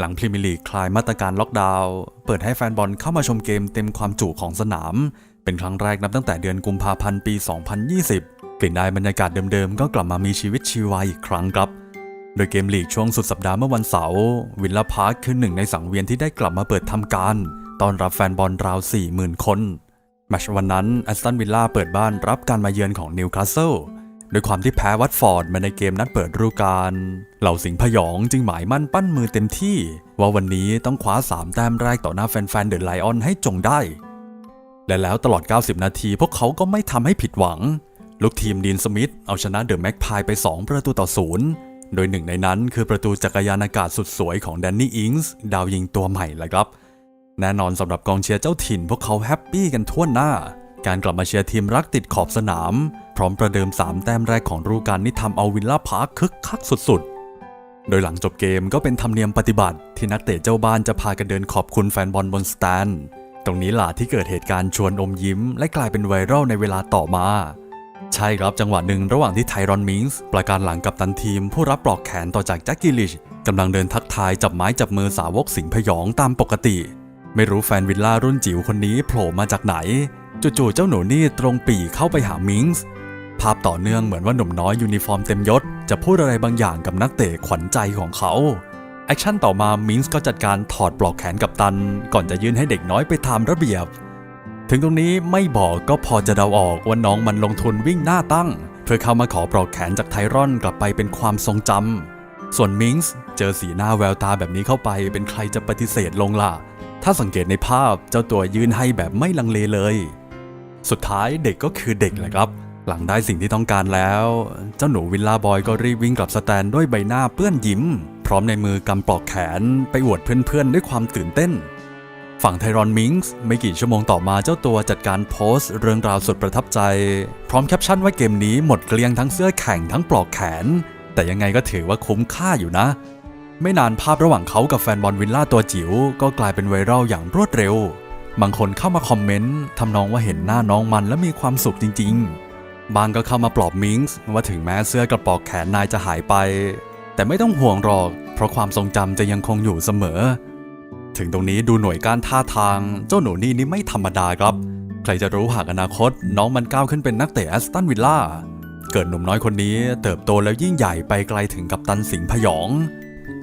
หลังพรีเมียร์ลีกคลายมาตรการล็อกดาวน์เปิดให้แฟนบอลเข้ามาชมเกมเต็มความจุของสนาม เป็นครั้งแรกนับตั้งแต่เดือนกุมภาพันธ์ปี 2020 กลิ่นอายบรรยากาศเดิมๆ ก็กลับมามีชีวิตชีวาอีกครั้งครับ โดยเกมลีกช่วงสุดสัปดาห์เมื่อวันเสาร์วิลล่าพาร์คคือหนึ่งในสังเวียนที่ได้กลับมาเปิดทำการต้อนรับแฟนบอลราว 40,000 คนแมชวันนั้นแอสตันวิลล่าเปิดบ้านรับการมาเยือนของนิวคาสเซิล ด้วยความที่แพ้วัตฟอร์ดมาในเกมนัดเปิดฤดูกาล เหล่าสิงห์พยองจึงหมายมั่นปั้นมือเต็มที่ ว่าวันนี้ต้องคว้า 3 แต้มแรกต่อหน้าแฟนๆเดอะไลออนให้จงได้ และแล้วตลอด 90 นาทีพวกเขาก็ไม่ทำให้ผิดหวัง ลูกทีมดีนสมิธเอาชนะเดอะแม็กพายไป 2 ประตูต่อศูนย์โดยหนึ่งในนั้นคือประตูจักรยานอากาศสุดสวยของแดนนี่อิงส์ดาวยิงตัวใหม่แหละครับ แน่นอนสำหรับกองเชียร์เจ้าถิ่นพวกเขาแฮปปี้กันทั่วหน้า การกลับมาเชียร์ทีมรักติดขอบสนาม ร้อมประเดิม 3 แต้มแรกของฤดูกาลนี้ทำเอาวิลล่าพาร์คคึกคักสุดๆ โดยหลังจบเกมก็เป็นธรรมเนียมปฏิบัติ ที่นักเตะเจ้าบ้านจะพากันเดินขอบคุณแฟนบอลบนสแตนตรงนี้ล่ะที่เกิดเหตุการณ์ชวนอมยิ้ม และกลายเป็นไวรัลในเวลาต่อมา ใช่ครับจังหวะหนึ่งระหว่างที่ไทรอนมิงส์ประการหลังกับตันทีม ผู้รับปลอกแขนต่อจากแจ็คกิลิชกำลังเดินทักทายจับไม้จับมือสาวกสิงห์พยองตามปกติ ไม่รู้แฟนวิลล่ารุ่นจิ๋วคนนี้โผล่มาจากไหน จู่ๆเจ้าหนูนี่ตรงปี่เข้าไปหามิงส์ ภาพต่อเนื่องเหมือนว่าหนุ่มน้อยยูนิฟอร์มเต็มยศ จะพูดอะไรบางอย่างกับนักเตะขวัญใจของเขา แอคชั่นต่อมามิงส์ก็จัดการถอดปลอกแขนกับตัน ก่อนจะยื่นให้เด็กน้อยไปตามระเบียบ ถึงตรงนี้ไม่บอกก็พอจะเดาออกว่าน้องมันลงทุนวิ่งหน้าตั้ง เพื่อเข้ามาขอปลอกแขนจากไทรอนกลับไปเป็นความทรงจำส่วนมิงส์เจอสีหน้าแววตาแบบนี้เข้าไปเป็นใครจะปฏิเสธลงล่ะถ้าสังเกตในภาพเจ้าตัวยื่นให้แบบไม่ลังเลเลย สุดท้ายเด็กก็คือเด็กแหละครับ หลังได้สิ่งที่ต้องการแล้ว เจ้าหนูวิลล่าบอยก็รีบวิ่งกลับสแตนด้วยใบหน้าเปื้อนยิ้ม พร้อมในมือกำปลอกแขนไปอวดเพื่อนๆ ด้วยความตื่นเต้น ฝั่งไทรอนมิงส์ไม่กี่ชั่วโมงต่อมาเจ้าตัวจัดการโพสต์เรื่องราวสุดประทับใจ พร้อมแคปชั่นว่าเกมนี้หมดเกลี้ยงทั้งเสื้อแข่งทั้งปลอกแขน แต่ยังไงก็ถือว่าคุ้มค่าอยู่นะ ไม่นานภาพระหว่างเขากับแฟนบอลวิลล่าตัวจิ๋วก็กลายเป็นไวรัลอย่างรวดเร็ว บางคนเข้ามาคอมเมนต์ทำนองว่าเห็นหน้าน้องมันและมีความสุขจริง ๆ บางก็เข้ามาปลอบมิงส์ว่าถึงแม้เสื้อกระปอกแขนนายจะหายไป แต่ไม่ต้องห่วงหรอก เพราะความทรงจำจะยังคงอยู่เสมอ ถึงตรงนี้ดูหน่วยก้านท่าทาง เจ้าหนูนี่นี่ไม่ธรรมดาครับ ใครจะรู้หากอนาคต น้องมันก้าวขึ้นเป็นนักเตะแอสตันวิลล่าเกิดหนุ่มน้อยคนนี้เติบโตแล้วยิ่งใหญ่ไปไกลถึงกับตันสิงห์พยอง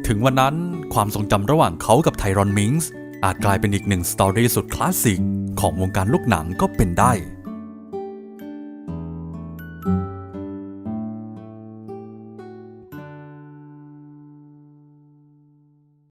ถึงวันนั้นความทรงจำระหว่างเขากับไทรอนมิงส์อาจกลายเป็นอีกหนึ่งสตอรี่สุดคลาสสิกของวงการลูกหนังก็เป็นได้